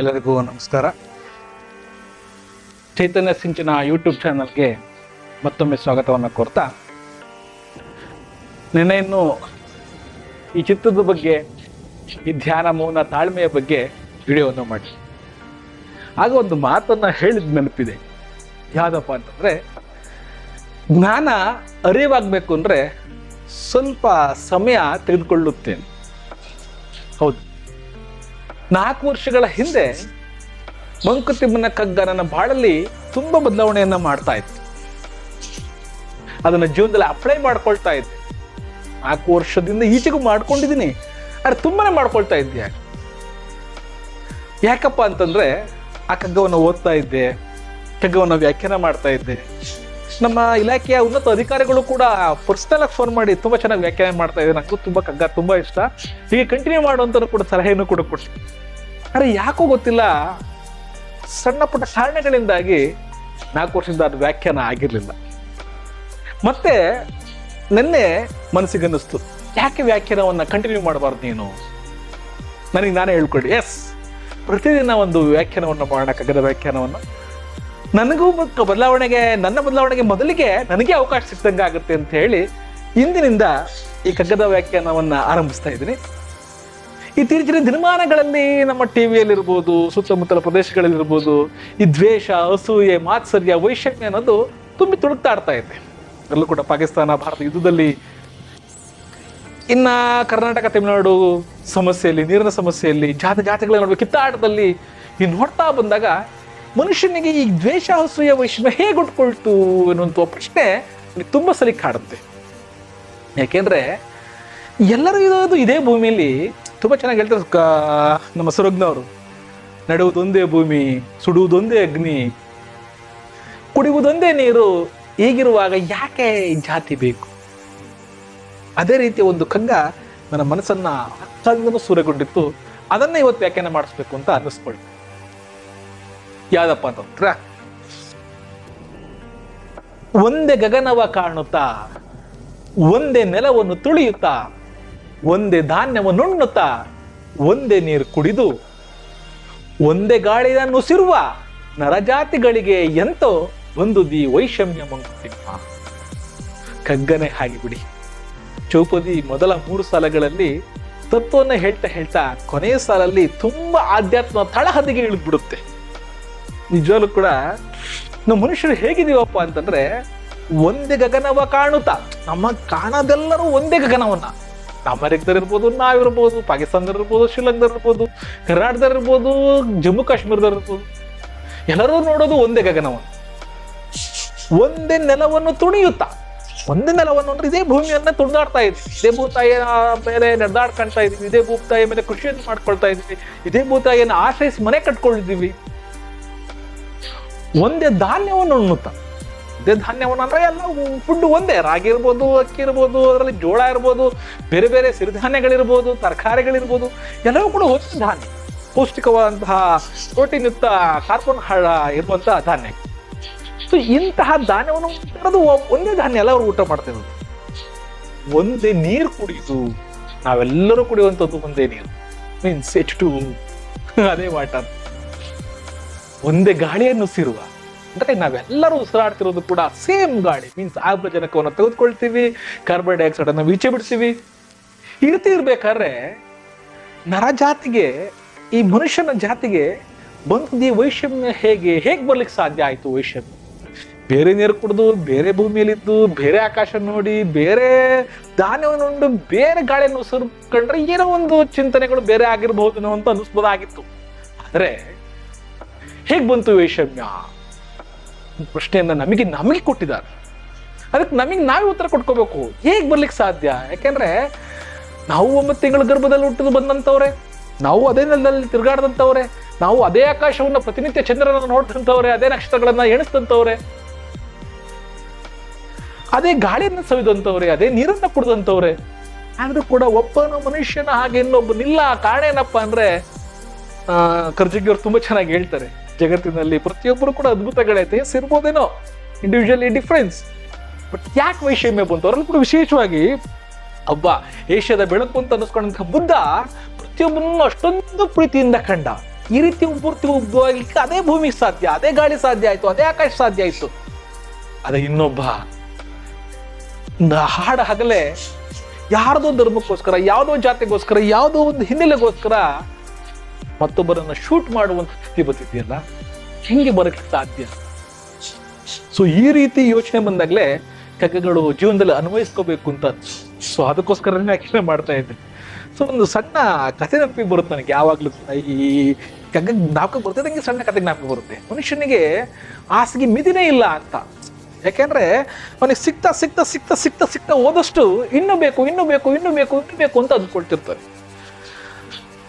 ಎಲ್ಲರಿಗೂ ನಮಸ್ಕಾರ. ಚೈತನ್ಯ ಸಿಂಚನ ಯೂಟ್ಯೂಬ್ ಚಾನಲ್ಗೆ ಮತ್ತೊಮ್ಮೆ ಸ್ವಾಗತವನ್ನು ಕೋರ್ತಾ ನಿನ್ನೆಯನ್ನು ಈ ಚಿತ್ರದ ಬಗ್ಗೆ, ಈ ಧ್ಯಾನ ಮೌನ ತಾಳ್ಮೆಯ ಬಗ್ಗೆ ವಿಡಿಯೋವನ್ನು ಮಾಡಿ. ಆಗ ಒಂದು ಮಾತನ್ನು ಹೇಳಿದ ನೆನಪಿದೆ. ಯಾವುದಪ್ಪ ಅಂತಂದರೆ, ಜ್ಞಾನ ಅರಿವಾಗಬೇಕು ಅಂದರೆ ಸ್ವಲ್ಪ ಸಮಯ ತೆಗೆದುಕೊಳ್ಳುತ್ತೇನೆ. ಹೌದು. ನಾಲ್ಕು ವರ್ಷಗಳ ಹಿಂದೆ ಮಂಕುತಿಮ್ಮನ ಕಗ್ಗ ನನ್ನ ಬಾಳಲ್ಲಿ ತುಂಬಾ ಬದಲಾವಣೆಯನ್ನ ಮಾಡ್ತಾ ಇತ್ತು. ಅದನ್ನ ಜೀವನದಲ್ಲಿ ಅಪ್ಲೈ ಮಾಡ್ಕೊಳ್ತಾ ಇದ್ದೆ. ನಾಲ್ಕು ವರ್ಷದಿಂದ ಈಚೆಗೂ ಮಾಡ್ಕೊಂಡಿದ್ದೀನಿ. ಅರೆ ತುಂಬಾನೇ ಮಾಡ್ಕೊಳ್ತಾ ಇದ್ದೆ ಯಾಕಪ್ಪ ಅಂತಂದ್ರೆ ಆ ಕಗ್ಗವನ್ನು ಓದ್ತಾ ಇದ್ದೆ, ಕಗ್ಗವನ್ನು ವ್ಯಾಖ್ಯಾನ ಮಾಡ್ತಾ ಇದ್ದೆ. ನಮ್ಮ ಇಲಾಖೆಯ ಉನ್ನತ ಅಧಿಕಾರಿಗಳು ಕೂಡ ಪರ್ಸನಲ್ ಆಗಿ ಫೋನ್ ಮಾಡಿ ತುಂಬಾ ಚೆನ್ನಾಗಿ ವ್ಯಾಖ್ಯಾನ ಮಾಡ್ತಾ ಇದ್ದೆ ನನಗೂ ತುಂಬಾ ಕಗ್ಗ ತುಂಬಾ ಇಷ್ಟ. ಹೀಗೆ ಕಂಟಿನ್ಯೂ ಮಾಡುವಂತ ಕೂಡ ಸಲಹೆಯನ್ನು ಕೂಡ ಕೊಡ್ತೀನಿ ಅರೆ ಯಾಕೋ ಗೊತ್ತಿಲ್ಲ? ಸಣ್ಣ ಪುಟ್ಟ ಕಾರಣಗಳಿಂದಾಗಿ ನಾಲ್ಕು ವರ್ಷದಿಂದ ಅದು ವ್ಯಾಖ್ಯಾನ ಆಗಿರಲಿಲ್ಲ. ಮತ್ತೆ ನಿನ್ನೆ ಮನಸ್ಸಿಗೆ ಅನ್ನಿಸ್ತು ಯಾಕೆ ವ್ಯಾಖ್ಯಾನವನ್ನು ಕಂಟಿನ್ಯೂ ಮಾಡಬಾರ್ದು ನೀನು? ನನಗೆ ನಾನೇ ಹೇಳ್ಕೊಡಿ ಎಸ್ ಪ್ರತಿದಿನ ಒಂದು ವ್ಯಾಖ್ಯಾನವನ್ನು ಮಾಡೋಣ, ಕಗ್ಗದ ವ್ಯಾಖ್ಯಾನವನ್ನು. ನನಗೂ ಬದಲಾವಣೆಗೆ, ನನ್ನ ಬದಲಾವಣೆಗೆ ಮೊದಲಿಗೆ ನನಗೆ ಅವಕಾಶ ಸಿಕ್ದಂಗೆ ಆಗುತ್ತೆ ಅಂತ ಹೇಳಿ ಇಂದಿನಿಂದ ಈ ಕಗ್ಗದ ವ್ಯಾಖ್ಯಾನವನ್ನು ಆರಂಭಿಸ್ತಾ ಇದ್ದೀನಿ. ಇತ್ತೀಚಿನ ದಿನಮಾನಗಳಲ್ಲಿ ನಮ್ಮ ಟಿ ವಿಯಲ್ಲಿರ್ಬೋದು, ಸುತ್ತಮುತ್ತಲ ಪ್ರದೇಶಗಳಲ್ಲಿರ್ಬೋದು, ಈ ದ್ವೇಷ, ಅಸೂಯೆ, ಮಾತ್ಸರ್ಯ, ವೈಷಮ್ಯ ಅನ್ನೋದು ತುಂಬಿ ತುಳುಕ್ತಾಡ್ತಾ ಇದೆ. ಅಲ್ಲೂ ಕೂಡ ಪಾಕಿಸ್ತಾನ, ಭಾರತ ಯುದ್ಧದಲ್ಲಿ ಇನ್ನ ಕರ್ನಾಟಕ, ತಮಿಳುನಾಡು ಸಮಸ್ಯೆಯಲ್ಲಿ, ನೀರಿನ ಸಮಸ್ಯೆಯಲ್ಲಿ, ಜಾತಿ ಜಾತಿಗಳ ನಡುವೆ ಕಿತ್ತಾಟದಲ್ಲಿ ಈ ನೋಡ್ತಾ ಬಂದಾಗ ಮನುಷ್ಯನಿಗೆ ಈ ದ್ವೇಷ, ಅಸೂಯ, ವೈಷಮ್ಯ ಹೇಗೆ ಉಟ್ಕೊಳ್ತು ಅನ್ನುವಂಥ ಪ್ರಶ್ನೆ ತುಂಬಾ ಸಲಿ ಕಾಡುತ್ತೆ. ಯಾಕೆಂದ್ರೆ ಎಲ್ಲರೂ ಇರೋದು ಇದೇ ಭೂಮಿಯಲ್ಲಿ ತುಂಬಾ ಚೆನ್ನಾಗಿ ಹೇಳ್ತಾರೆ ಕ- ನಮ್ಮ ಸುರಗ್ನವರು ನಡುವುದೊಂದೇ ಭೂಮಿ, ಸುಡುವುದೊಂದೇ ಅಗ್ನಿ, ಕುಡಿಯುವುದೊಂದೇ ನೀರು ಹೀಗಿರುವಾಗ ಯಾಕೆ ಜಾತಿ ಬೇಕು? ಅದೇ ರೀತಿಯ ಒಂದು ಕಂಗ ನನ್ನ ಮನಸ್ಸನ್ನ ಅಕ್ಕಂದನೂ ಸೂರೆಗೊಂಡಿತ್ತು. ಅದನ್ನ ಇವತ್ತು ವ್ಯಾಖ್ಯಾನ ಮಾಡಿಸ್ಬೇಕು ಅಂತ ಅನ್ನಿಸ್ಕೊಳ್ತು. ಯಾವ್ದಪ್ಪ ಅಂತಂದ್ರ ಒಂದೇ ಗಗನವ ಕಾಣುತ್ತಾ, ಒಂದೇ ನೆಲವನ್ನು ತುಳಿಯುತ್ತಾ ಒಂದೇ ಧಾನ್ಯವನ್ನು ಉಣ್ಣುತ್ತಾ ಒಂದೇ ನೀರು ಕುಡಿದು, ಒಂದೇ ಗಾಳಿಯನ್ನು ಉಸಿರುವ ನರಜಾತಿಗಳಿಗೆ ಎಂತೋ ಒಂದು ದಿ ವೈಷಮ್ಯ ಮಂಕುತಿಮ್ಮ. ಕಗ್ಗನೆ ಹಾಗೆ ಬಿಡಿ ಚೌಪದಿ ಮೊದಲ ಮೂರು ಸಾಲಗಳಲ್ಲಿ ತತ್ವವನ್ನು ಹೇಳ್ತಾ ಹೇಳ್ತಾ ಕೊನೆಯ ಸಾಲಲ್ಲಿ ತುಂಬಾ ಆಧ್ಯಾತ್ಮ ತಳಹದಿಗೆ ಇಳಿದ್ಬಿಡುತ್ತೆ. ನಿಜವಾಗ್ಲೂ ಕೂಡ ನಮ್ಮ ಮನುಷ್ಯರು ಹೇಗಿದೀವಪ್ಪ ಅಂತಂದ್ರೆ ಒಂದೇ ಗಗನವ ಕಾಣುತ್ತಾ, ನಮ್ಮ ಕಾಣದೆಲ್ಲರೂ ಒಂದೇ ಗಗನವನ್ನ. ಅಮೆರಿಕದಲ್ಲಿರ್ಬೋದು ನಾವಿರ್ಬೋದು ಇರ್ಬೋದು ಶ್ರೀಲಂಕಾದಲ್ಲಿರ್ಬೋದು ಕರ್ನಾಟಕದಲ್ಲಿರ್ಬೋದು ಜಮ್ಮು ಕಾಶ್ಮೀರದಲ್ಲಿರ್ಬೋದು ಎಲ್ಲರೂ ನೋಡೋದು ಒಂದೇ ಗಗನವನ್ನು. ಒಂದೇ ನೆಲವನ್ನು ತುಣಿಯುತ್ತಾ. ಒಂದೇ ನೆಲವನ್ನು ಅಂದ್ರೆ ಇದೇ ಭೂಮಿಯನ್ನ ತುಳಿದಾಡ್ತಾ ಇದ್ವಿ ಇದೇ ಭೂತಾಯಿಯ ಮೇಲೆ ನಡೆದಾಡ್ಕೊಂತಾ ಇದೀವಿ ಇದೇ ಭೂತಾಯಿಯ ಮೇಲೆ ಕೃಷಿಯನ್ನು ಮಾಡ್ಕೊಳ್ತಾ ಇದೀವಿ ಇದೇ ಭೂತಾಯಿಯನ್ನು ಆಶ್ರಯಿಸಿ ಮನೆ ಕಟ್ಕೊಂಡಿದ್ದೀವಿ. ಒಂದೇ ಧಾನ್ಯವನ್ನು ಉಣ್ಣುತ್ತಾ. ಇದೇ ಧಾನ್ಯವನ್ನು ಅಂದ್ರೆ ಎಲ್ಲ ಫುಡ್ ಒಂದೇ. ರಾಗಿ ಇರ್ಬೋದು, ಅಕ್ಕಿ ಇರ್ಬೋದು, ಅದರಲ್ಲಿ ಜೋಳ ಇರ್ಬೋದು, ಬೇರೆ ಬೇರೆ ಸಿರಿಧಾನ್ಯಗಳಿರ್ಬೋದು, ತರಕಾರಿಗಳಿರ್ಬೋದು, ಎಲ್ಲವೂ ಕೂಡ ಹೊಸ ಧಾನ್ಯ. ಪೌಷ್ಟಿಕವಾದಂತಹ ಪ್ರೋಟೀನ್ ಯುಕ್ತ ಕಾರ್ಬನ್ ಹಳ ಇರುವಂತಹ ಧಾನ್ಯ. ಸೊ ಇಂತಹ ಧಾನ್ಯವನ್ನು ಮಾಡೋದು ಒಂದೇ ಧಾನ್ಯ ಎಲ್ಲ ಅವರು ಊಟ ಮಾಡ್ತೇವೆ ಒಂದೇ ನೀರು ಕುಡಿಯುದು ನಾವೆಲ್ಲರೂ ಕುಡಿಯುವಂಥದ್ದು ಒಂದೇ ನೀರು. ಮೀನ್ಸ್ ಎಚ್ ಟು ಅದೇ ವಾಟರ್ ಒಂದೇ ಗಾಳಿಯನ್ನು ಸಿರುವ. ಅಂದ್ರೆ ನಾವೆಲ್ಲರೂ ಉಸಿರಾಡ್ತಿರೋದು ಕೂಡ ಸೇಮ್ ಗಾಳಿ. ಮೀನ್ಸ್ ಆಮ್ಲಜನಕವನ್ನು ತೆಗೆದುಕೊಳ್ತೀವಿ ಕಾರ್ಬನ್ ಡೈಆಕ್ಸೈಡ್ ಅನ್ನು ಈಚೆ ಬಿಡ್ತೀವಿ. ಇರ್ತಿ ರೀತಿ ಇರ್ಬೇಕಾದ್ರೆ ನರಜಾತಿಗೆ ಈ ಮನುಷ್ಯನ ಜಾತಿಗೆ ಈ ವೈಷಮ್ಯ ಹೇಗೆ ಹೇಗೆ ಬರ್ಲಿಕ್ಕೆ ಸಾಧ್ಯ ಆಯ್ತು ವೈಷಮ್ಯ? ಬೇರೆ ನೀರು ಕುಡಿದು, ಬೇರೆ ಭೂಮಿಯಲ್ಲಿದ್ದು, ಬೇರೆ ಆಕಾಶ ನೋಡಿ, ಬೇರೆ ಧಾನ್ಯವನ್ನು ಉಂಡು, ಬೇರೆ ಗಾಳಿಯನ್ನು ಉಸಿರುಕೊಂಡ್ರೆ ಏನೋ ಒಂದು ಚಿಂತನೆಗಳು ಬೇರೆ ಆಗಿರಬಹುದು ಅಂತ ಅನಿಸ್ಬೋದಾಗಿತ್ತು. ಆದ್ರೆ ಹೇಗೆ ಬಂತು ವೈಷಮ್ಯ? ಪ್ರಶ್ನೆಯನ್ನ ನಮಗೆ ನಮಗೆ ಕೊಟ್ಟಿದ್ದಾರೆ. ಅದಕ್ಕೆ ನಮಗೆ ನಾವೇ ಉತ್ತರ ಕೊಟ್ಕೋಬೇಕು. ಹೇಗೆ ಬರ್ಲಿಕ್ಕೆ ಸಾಧ್ಯ? ಯಾಕೆಂದ್ರೆ ನಾವು ಒಂಬತ್ತು ತಿಂಗಳ ಗರ್ಭದಲ್ಲಿ ಹುಟ್ಟಿದು ಬಂದಂಥವ್ರೆ, ನಾವು ಅದೇ ನೆಲದಲ್ಲಿ ತಿರುಗಾಡದಂತವ್ರೆ ನಾವು ಅದೇ ಆಕಾಶವನ್ನ ಪ್ರತಿನಿತ್ಯ ಚಂದ್ರನ ನೋಡ್ತಂತವ್ರೆ ಅದೇ ನಕ್ಷತ್ರಗಳನ್ನು ಎಣಿಸಿದಂಥವ್ರೆ, ಅದೇ ಗಾಳಿಯನ್ನ ಸವಿದಂಥವ್ರೆ, ಅದೇ ನೀರನ್ನ ಕುಡ್ದಂತವ್ರೆ ಆದರೂ ಕೂಡ ಒಬ್ಬನ ಮನುಷ್ಯನ ಹಾಗೆ ಇನ್ನೊಬ್ಬನಿಲ್ಲ. ಕಾರಣ ಏನಪ್ಪಾ ಅಂದ್ರೆ ಅವ್ರು ತುಂಬಾ ಚೆನ್ನಾಗಿ ಹೇಳ್ತಾರೆ. ಜಗತ್ತಿನಲ್ಲಿ ಪ್ರತಿಯೊಬ್ಬರು ಕೂಡ ಅದ್ಭುತಗಳೈತೆ. ಎಸ್ ಇರ್ಬೋದೇನೋ ಇಂಡಿವಿಜುವಲಿ ಡಿಫ್ರೆನ್ಸ್ ಬಟ್ ಯಾಕೆ ವೈಷಮ್ಯ ಬಂತು? ಅವರಲ್ಲಿ ಕೂಡ ವಿಶೇಷವಾಗಿ ಒಬ್ಬ ಏಷ್ಯಾದ ಬೆಳಕು ಅಂತ ಅನ್ನಿಸ್ಕೊಂಡಂತಹ ಬುದ್ಧ ಪ್ರತಿಯೊಬ್ಬರನ್ನು ಅಷ್ಟೊಂದು ಪ್ರೀತಿಯಿಂದ ಕಂಡ. ಈ ರೀತಿ ಪೂರ್ತಿ ಉಗ್ಗೋಗ್ಲಿಕ್ಕೆ ಅದೇ ಭೂಮಿಗೆ ಸಾಧ್ಯ, ಅದೇ ಗಾಳಿ ಸಾಧ್ಯ ಆಯ್ತು, ಅದೇ ಆಕಾಶ ಸಾಧ್ಯ ಆಯ್ತು. ಅದೇ ಇನ್ನೊಬ್ಬ ಹಾಡ ಹಗಲೇ ಯಾರ್ದೋ ಧರ್ಮಕ್ಕೋಸ್ಕರ, ಯಾವುದೋ ಜಾತಿಗೋಸ್ಕರ, ಯಾವುದೋ ಒಂದು ಹಿನ್ನೆಲೆಗೋಸ್ಕರ ಮತ್ತೊಬ್ಬರನ್ನ ಶೂಟ್ ಮಾಡುವಂತ ಸ್ಥಿತಿ ಬರ್ತಿದೆಯಲ್ಲ? ಹೆಂಗೆ ಬರಕ್ಕೆ ಸಾಧ್ಯ? ಸೊ ಈ ರೀತಿ ಯೋಚನೆ ಬಂದಾಗಲೇ ಕಗ್ಗಗಳು ಜೀವನದಲ್ಲಿ ಅನ್ವಯಿಸ್ಕೋಬೇಕು ಅಂತ ಸೊ, ಅದಕ್ಕೋಸ್ಕರನೇ ಆಕ್ಷನ್ ಮಾಡ್ತಾ ಇದ್ದೆ. ಸೊ ಒಂದು ಸಣ್ಣ ಕಥೆ ನೆನಪಿಗೆ ಬರುತ್ತೆ ನನಗೆ, ಯಾವಾಗಲೂ. ಈ ಕಗ್ಗ ಬರುತ್ತೆ ಬರ್ತಿದ್ದಂಗೆ ಸಣ್ಣ ಕಥೆ ಜ್ಞಾಪಕ ಬರುತ್ತೆ. ಮನುಷ್ಯನಿಗೆ ಹಾಸಿಗೆ ಮಿತಿನೇ ಇಲ್ಲ ಅಂತ. ಯಾಕೆಂದ್ರೆ ಅವನಿಗೆ ಸಿಕ್ತಾ ಸಿಕ್ತಾ ಸಿಕ್ತಾ ಸಿಕ್ತಾ ಸಿಕ್ತಾ ಹೋದಷ್ಟು ಇನ್ನೂ ಬೇಕು ಇನ್ನೂ ಬೇಕು ಇನ್ನೂ ಬೇಕು ಇನ್ನೂ ಬೇಕು ಅಂತ ಅಂದ್ಕೊಳ್ತಿರ್ತಾರೆ.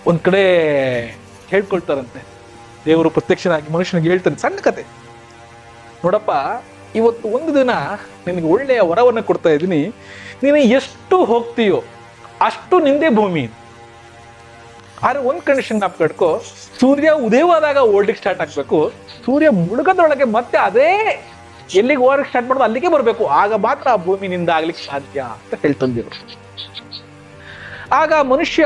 ಒಂದು ಕಡೆ ಹೇಳ್ಕೊಳ್ತಾರಂತೆ. ದೇವರು ಪ್ರತ್ಯಕ್ಷನಾಗಿ ಮನುಷ್ಯನಿಗೆ ಹೇಳ್ತಾನೆ, ಸಣ್ಣ ಕತೆ. ನೋಡಪ್ಪ, ಇವತ್ತು ಒಂದು ದಿನ ನಿನಗೆ ಒಳ್ಳೆಯ ವರವನ್ನು ಕೊಡ್ತಾ ಇದ್ದೀನಿ. ನೀನು ಎಷ್ಟು ಹೋಗ್ತೀಯೋ ಅಷ್ಟು ನಿಂದೇ ಭೂಮಿ ಆದ್ರೆ ಒಂದು ಕಂಡೀಷನ್ ನಾಪ್ ಕಟ್ಕೊ ಸೂರ್ಯ ಉದಯವಾದಾಗ ಓಡ್ಲಿಕ್ಕೆ ಸ್ಟಾರ್ಟ್ ಆಗಬೇಕು. ಸೂರ್ಯ ಮುಳುಗದೊಳಗೆ ಮತ್ತೆ ಅದೇ ಎಲ್ಲಿಗೆ ಹೋಗಕ್ಕೆ ಸ್ಟಾರ್ಟ್ ಮಾಡೋದು ಅಲ್ಲಿಗೆ ಬರಬೇಕು. ಆಗ ಮಾತ್ರ ಆ ಭೂಮಿನಿಂದ ಆಗ್ಲಿಕ್ಕೆ ಸಾಧ್ಯ ಅಂತ ಹೇಳ್ತಂದಿರು ಆಗ ಮನುಷ್ಯ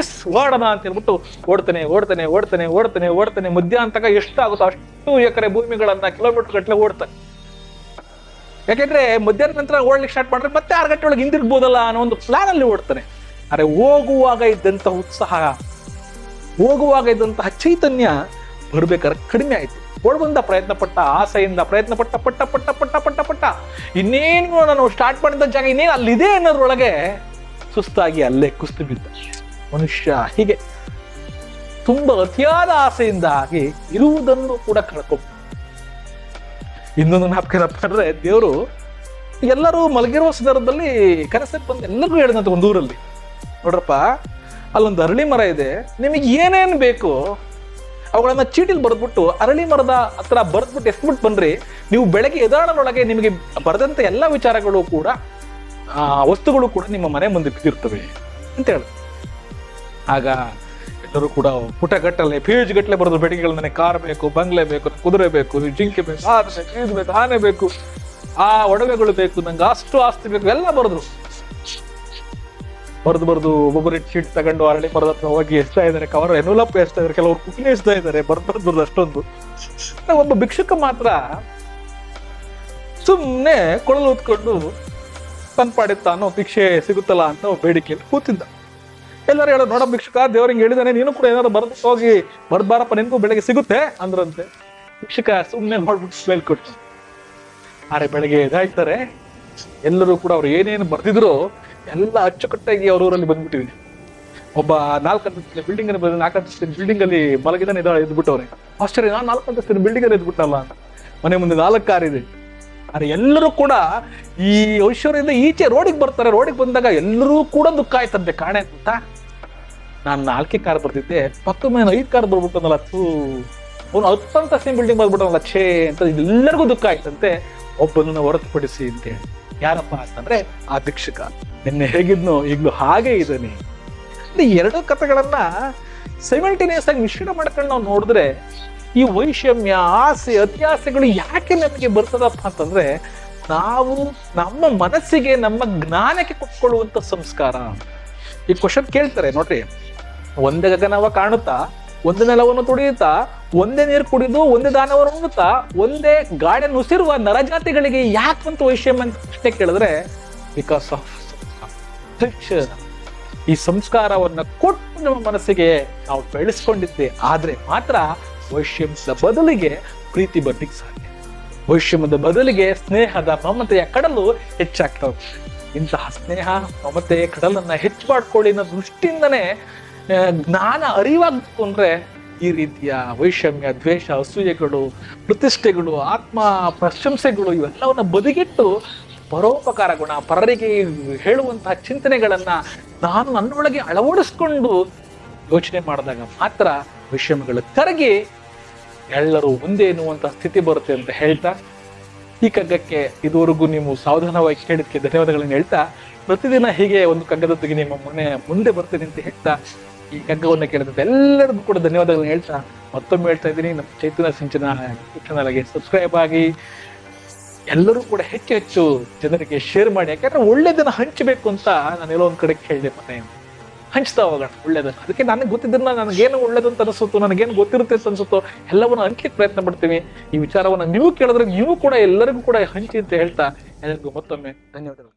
ಎಸ್ ಓಡೋಣ ಅಂತ ಹೇಳ್ಬಿಟ್ಟು ಓಡ್ತಾನೆ ಓಡ್ತಾನೆ ಓಡ್ತಾನೆ ಓಡ್ತಾನೆ. ಓಡ್ತಾನೆ ಮಧ್ಯಾಹ್ನ ಎಷ್ಟಾಗುತ್ತೋ ಅಷ್ಟು ಎಕರೆ ಭೂಮಿಗಳನ್ನ ಕಿಲೋಮೀಟರ್ ಗಟ್ಟಲೆ ಓಡ್ತಾನೆ. ಯಾಕೆಂದ್ರೆ ಮಧ್ಯಾಹ್ನ ನಂತರ ಓಡ್ಲಿಕ್ಕೆ ಸ್ಟಾರ್ಟ್ ಮಾಡಿದ್ರೆ ಮತ್ತೆ ಆರು ಗಂಟೆ ಒಳಗೆ ಹಿಂದಿರ್ಬೋದಲ್ಲ ಅನ್ನೋ ಒಂದು ಪ್ಲಾನ್ ಅಲ್ಲಿ ಓಡ್ತಾನೆ. ಅರೆ ಹೋಗುವಾಗ ಇದ್ದಂತಹ ಉತ್ಸಾಹ, ಹೋಗುವಾಗ ಇದ್ದಂತಹ ಚೈತನ್ಯ ಬರ್ಬೇಕಾದ್ರೆ ಕಡಿಮೆ ಆಯ್ತು. ಓಡ್ಬಂದ ಪ್ರಯತ್ನ ಪಟ್ಟ, ಆಸೆಯಿಂದ ಪ್ರಯತ್ನ ಪಟ್ಟ ಪಟ್ಟ ಪಟ್ಟ ಪಟ್ಟ ಪಟ್ಟ ಪಟ್ಟ. ಇನ್ನೇನು ನಾನು ಸ್ಟಾರ್ಟ್ ಮಾಡಿದ ಜಾಗ ಇನ್ನೇನು ಅಲ್ಲಿದೆ ಅನ್ನೋದ್ರೊಳಗೆ ಸುಸ್ತಾಗಿ ಅಲ್ಲೇ ಕುಸ್ತು ಬಿದ್ದ ಮನುಷ್ಯ ಹೀಗೆ ತುಂಬಾ ಅತಿಯಾದ ಆಸೆಯಿಂದಾಗಿ ಇರುವುದನ್ನು ಕೂಡ ಕಳ್ಕೊಬ ಇನ್ನೊಂದು ಜ್ಞಾಪಕ ಏನಪ್ಪ ಅಂದ್ರೆ ದೇವರು ಎಲ್ಲರೂ ಮಲಗಿರುವ ಸಂದರ್ಭದಲ್ಲಿ ಕನಸಲ್ಲಿ ಬಂದು ಎಲ್ಲರಿಗೂ ಹೇಳಿದಂತ ಒಂದು ಊರಲ್ಲಿ. ನೋಡ್ರಪ್ಪ, ಅಲ್ಲೊಂದು ಅರಳಿ ಮರ ಇದೆ, ನಿಮಗೆ ಏನೇನು ಬೇಕು ಅವುಗಳನ್ನ ಚೀಟಿಲಿ ಬರೆದ್ಬಿಟ್ಟು ಅರಳಿ ಮರದ ಹತ್ರ ಬರೆದ್ಬಿಟ್ಟು ಎಸ್ಬಿಟ್ಟು ಬನ್ರಿ ನೀವು ಬೆಳಗ್ಗೆ ಎದಾಳನೊಳಗೆ ನಿಮಗೆ ಬರೆದಂತ ಎಲ್ಲ ವಿಚಾರಗಳು ಕೂಡ, ಆ, ವಸ್ತುಗಳು ಕೂಡ ನಿಮ್ಮ ಮನೆ ಮುಂದೆ ಬಿದ್ದಿರ್ತವೆ ಅಂತ ಹೇಳಿ. ಆಗ ಎಲ್ಲರೂ ಕೂಡ ಪುಟಗಟ್ಟಲೆ ಪೇಜ್ ಗಟ್ಟಲೆ ಬರೋದು ಬೆಟ್ಟಿಗೆಗಳು ನನಗೆ ಕಾರ್ ಬೇಕು, ಬಂಗ್ಲೆ ಬೇಕು, ಕುದುರೆ ಬೇಕು, ಜಿಂಕೆ ಬೇಕು ಆರ್ ಬೇಕು ಇದು ಬೇಕು, ಆನೆ ಬೇಕು, ಆ ಒಡವೆಗಳು ಬೇಕು, ನಂಗೆ ಅಷ್ಟು ಆಸ್ತಿ ಬೇಕು, ಎಲ್ಲ ಬರೆದ್ರು. ಬರೆದು ಬರೆದು ಒಬ್ಬೊಬ್ಬರು ಶೀಟ್ ತಗೊಂಡು ಅರಳಿ ಮರದ ಹತ್ರ ಹೋಗಿ ಎಸ್ತಾ ಇದ್ದಾರೆ ಕವರ್ ಎನ್ವಲಪ್ ಎಸ್ತಾ ಇದ್ದಾರೆ, ಕೆಲವರು ಕುಕ್ಕಿನ ಎಸ್ತಾ ಇದ್ದಾರೆ, ಬರ್ದು ಬರ್ದು ಬರ್ದು ಅಷ್ಟೊಂದು. ಒಬ್ಬ ಭಿಕ್ಷುಕ ಮಾತ್ರ ಸುಮ್ಮನೆ ಕೊಳಲು ಹೊತ್ಕೊಂಡು ತನ್ನ ಪಾಡಿಗೆ ತಾನು ಭಿಕ್ಷೆ ಸಿಗುತ್ತಲ್ಲ ಅಂತ ಬೇಡಿಕೆಯಲ್ಲಿ ಕೂತಿದ್ದ. ಎಲ್ಲರೂ ಹೇಳೋ ನೋಡ ಭಿಕ್ಷುಕ ದೇವ್ರಿಗೆ ಹೇಳಿದಾನೆ, ನೀನು ಕೂಡ ಏನಾದ್ರು ಬರ್ದು, ಹೋಗಿ ಬರ್ಬಾರಪ್ಪ ನಿನ್ಗೂ ಬೆಳಗ್ಗೆ ಸಿಗುತ್ತೆ, ಅಂದ್ರಂತೆ. ಭಿಕ್ಷುಕ ಸುಮ್ಮನೆ ನೋಡ್ಬಿಟ್ಟು ಸ್ಮೆಲ್ ಕೊಟ್ಟು ಆರೆ ಬೆಳಗ್ಗೆ ಇದಾಯ್ತಾರೆ. ಎಲ್ಲರೂ ಕೂಡ ಅವ್ರು ಏನೇನು ಬರ್ದಿದ್ರು ಎಲ್ಲ ಅಚ್ಚುಕಟ್ಟಾಗಿ ಅವ್ರ ಊರಲ್ಲಿ ಬಂದ್ಬಿಟ್ಟಿವಿ. ಒಬ್ಬ ನಾಲ್ಕು ಅಂತಸ್ತಿನ ಬಿಲ್ಡಿಂಗ್ ಅಲ್ಲಿ ನಾಲ್ಕು ಅಂತಸ್ತಿನ ಬಿಲ್ಡಿಂಗ್ ಅಲ್ಲಿ ಮಲಗಿದಾನೆ ಇದ್ದಾಳೆ ಎದ್ಬಿಟ್ಟವ್ರೆ. ಆಶ್ಚರ್ಯ, ನಾನು ನಾಲ್ಕು ಅಂತಸ್ತಿನ ಬಿಲ್ಡಿಂಗ್ ಅಲ್ಲಿ ಎದ್ಬಿಟ್ಟಲ್ಲ ಮನೆ ಮುಂದೆ ನಾಲ್ಕು ಕಾರ್ ಇದೆ ಆದ್ರೆ ಎಲ್ಲರೂ ಕೂಡ ಈ ಐಶ್ವರ್ಯದಿಂದ ಈಚೆ ರೋಡಿಗೆ ಬರ್ತಾರೆ, ರೋಡಿಗೆ ಬಂದಾಗ ಎಲ್ಲರೂ ಕೂಡ ದುಃಖ ಆಯ್ತಂತೆ. ಕಾಣೆ ಅಂತ. ನಾನು ನಾಲ್ಕೇ ಕಾರ್ ಬರ್ತಿದ್ದೆ ಪಕ್ಕ ಮೇಲೆ ಐದು ಕಾರ್ ಬರ್ಬಿಟ್ಟನಲ್ಲ ತೂ ಅವನು ಅತ್ಯಂತ ಸೇಮ್ ಬಿಲ್ಡಿಂಗ್ ಬಂದ್ಬಿಟ್ಟನಲ್ಲ ಛೇ ಅಂತ ಎಲ್ಲರಿಗೂ ದುಃಖ ಆಯ್ತಂತೆ. ಒಬ್ಬನನ್ನ ಹೊರತುಪಡಿಸಿ ಯಾರಪ್ಪ ಅಂತಂದ್ರೆ ಆ ಭಿಕ್ಷುಕ ನಿನ್ನೆ ಹೇಗಿದ್ನೋ ಈಗಲೂ ಹಾಗೆ ಇದ್ದಾನೆ. ಈ ಎರಡು ಕಥೆಗಳನ್ನ ಸೈಮಲ್ಟೇನಿಯಸ್ ಆಗಿ ಮಿಶ್ರಣ ಮಾಡ್ಕೊಂಡು ನಾವು ನೋಡಿದ್ರೆ ಈ ವೈಷಮ್ಯ, ಆಸೆ, ಅತ್ಯಾಸೆಗಳು ಯಾಕೆ ನಮಗೆ ಬರ್ತದಪ್ಪ ಅಂತಂದ್ರೆ, ನಾವು ನಮ್ಮ ಮನಸ್ಸಿಗೆ, ನಮ್ಮ ಜ್ಞಾನಕ್ಕೆ ಕೊಟ್ಕೊಳ್ಳುವಂತ ಸಂಸ್ಕಾರ. ಈ ಕ್ವಶನ್ ಕೇಳ್ತಾರೆ, ನೋಡ್ರಿ. ಒಂದೇ ಗಗನವ ಕಾಣುತ್ತಾ, ಒಂದು ನೆಲವನ್ನು ತುಡಿಯುತ್ತಾ, ಒಂದೇ ನೀರು ಕುಡಿದು, ಒಂದೇ ದಾನವನ್ನು ಉಣ್ಣುತ್ತಾ ಒಂದೇ ಗಾಳಿಯನ್ನು ಉಸಿರುವ ನರಜಾತಿಗಳಿಗೆ ಯಾಕೆ ಅಂತ ವೈಷಮ್ಯ ಅಂತ ಪ್ರಶ್ನೆ ಕೇಳಿದ್ರೆ ಬಿಕಾಸ್ ಆಫ್ ಶಿಕ್ಷಣ ಈ ಸಂಸ್ಕಾರವನ್ನ ಕೊಟ್ಟು ನಮ್ಮ ಮನಸ್ಸಿಗೆ ನಾವು ಬೆಳೆಸ್ಕೊಂಡಿದ್ದೆ. ಆದರೆ ಮಾತ್ರ ವೈಷಮ್ಯದ ಬದಲಿಗೆ ಪ್ರೀತಿ ಬರ್ಲಿಕ್ಕೆ ಸಾಧ್ಯ. ವೈಷಮ್ಯದ ಬದಲಿಗೆ ಸ್ನೇಹದ ಮಮತೆಯ ಕಡಲು ಹೆಚ್ಚಾಗ್ತವೆ. ಇಂತಹ ಸ್ನೇಹ, ಮಮತೆ, ಕಡಲನ್ನ ಹೆಚ್ಚು ಮಾಡ್ಕೊಳ್ಳಿ ಅನ್ನೋ ದೃಷ್ಟಿಯಿಂದನೇ ಜ್ಞಾನ ಅರಿವಾಗಬೇಕು ಅಂದ್ರೆ ಈ ರೀತಿಯ ವೈಷಮ್ಯ ದ್ವೇಷ, ಅಸೂಯೆಗಳು, ಪ್ರತಿಷ್ಠೆಗಳು, ಆತ್ಮ ಪ್ರಶಂಸೆಗಳು ಇವೆಲ್ಲವನ್ನ ಬದಿಗಿಟ್ಟು ಪರೋಪಕಾರ ಗುಣ, ಪರರಿಗೆ ಹೇಳುವಂತಹ ಚಿಂತನೆಗಳನ್ನ ನಾನು ನನ್ನೊಳಗೆ ಅಳವಡಿಸ್ಕೊಂಡು ಯೋಚನೆ ಮಾಡಿದಾಗ ಮಾತ್ರ ವಿಷಯಗಳು ಕರಗಿ ಎಲ್ಲರೂ ಒಂದೇ ಎನ್ನುವಂಥ ಸ್ಥಿತಿ ಬರುತ್ತೆ ಅಂತ ಹೇಳ್ತಾ ಈ ಕಗ್ಗಕ್ಕೆ ಇದುವರೆಗೂ ನೀವು ಸಾವಧಾನವಾಗಿ ಕೇಳಿದಕ್ಕೆ ಧನ್ಯವಾದಗಳನ್ನು ಹೇಳ್ತಾ ಪ್ರತಿದಿನ ಹೀಗೆ ಒಂದು ಕಗ್ಗದೊತ್ತಿಗೆ ನಿಮ್ಮ ಮನೆ ಮುಂದೆ ಬರ್ತೀನಿ ಅಂತ ಹೇಳ್ತಾ ಈ ಕಗ್ಗವನ್ನು ಕೇಳಿದಂತ ಎಲ್ಲರಿಗೂ ಕೂಡ ಧನ್ಯವಾದಗಳನ್ನು ಹೇಳ್ತಾ ಮತ್ತೊಮ್ಮೆ ಹೇಳ್ತಾ ಇದ್ದೀನಿ. ನಮ್ಮ ಚೈತನ್ಯ ಸಿಂಚನ ಚಾನಲ್ಗೆ ಸಬ್ಸ್ಕ್ರೈಬ್ ಆಗಿ ಎಲ್ಲರೂ ಕೂಡ ಹೆಚ್ಚು ಹೆಚ್ಚು ಜನರಿಗೆ ಶೇರ್ ಮಾಡಿ. ಯಾಕಂದ್ರೆ ಒಳ್ಳೆದನ್ನ ಹಂಚಬೇಕು ಅಂತ ನಾನು ಎಲ್ಲೋ ಒಂದು ಕಡೆ ಕೇಳಿದೆ ಮನೆ ಹಂಚ್ತಾ ಹೋಗೋಣ, ಒಳ್ಳೇದು. ಅದಕ್ಕೆ ನನಗೆ ಗೊತ್ತಿದ್ದನ್ನ ನನಗೇನು ಒಳ್ಳೇದು ಅಂತ ಅನಿಸುತ್ತೋ, ನನಗೇನು ಗೊತ್ತಿರುತ್ತೆ ಅಂತ ಅನ್ಸುತ್ತೋ, ಎಲ್ಲವನ್ನು ಹಂಚಲಿಕ್ಕೆ ಪ್ರಯತ್ನ ಪಡ್ತೀನಿ ಈ ವಿಚಾರವನ್ನು ನೀವು ಕೇಳಿದ್ರೆ ನೀವು ಕೂಡ ಎಲ್ಲರಿಗೂ ಕೂಡ ಹಂಚಿ ಅಂತ ಹೇಳ್ತಾ ಎಲ್ಲರಿಗೂ ಮತ್ತೊಮ್ಮೆ ಧನ್ಯವಾದಗಳು.